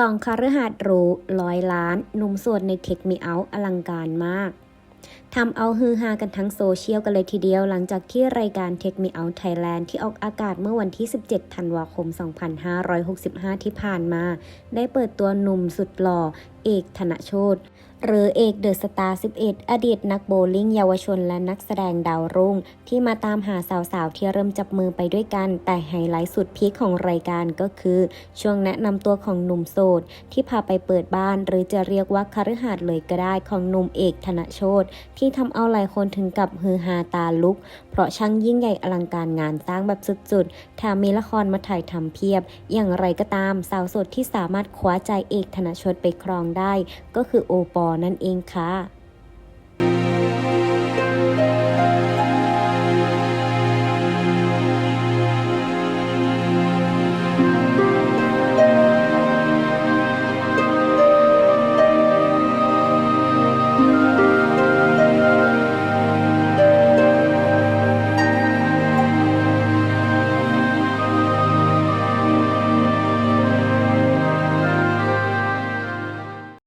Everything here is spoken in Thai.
สองคาฤหาสน์หรูร้อยล้านหนุ่มสวดในเทคมีเอาอลังการมากทำเอาฮือฮากันทั้งโซเชียลกันเลยทีเดียวหลังจากที่รายการ Take Me Out Thailand ที่ออกอากาศเมื่อวันที่ 17 ธันวาคม 2565 ที่ผ่านมา ได้เปิดตัวหนุ่มสุดหล่อ เอกธนโชตหรือเอกเดอะสตาร์11 อดีตนักโบว์ลิ่งเยาวชนและนักแสดงดาวรุ่ง ที่มาตามหาสาวๆ ที่เริ่มจับมือไปด้วยกัน แต่ไฮไลท์สุดพีคของรายการก็คือ ช่วงแนะนำตัวของหนุ่มโสด ที่พาไปเปิดบ้าน หรือจะเรียกว่าคฤหาสน์เลยก็ได้ของหนุ่มเอกธนโชตที่ทำเอาหลายคนถึงกับฮือฮาตาลุก เพราะช่างยิ่งใหญ่อลังการงานสร้างแบบสุดๆแถมมีละครมาถ่ายทำเพียบ อย่างไรก็ตามสาวโสดที่สามารถคว้าใจเอกธนโชตไปครองได้ ก็คือโอปอนั่นเองค่ะ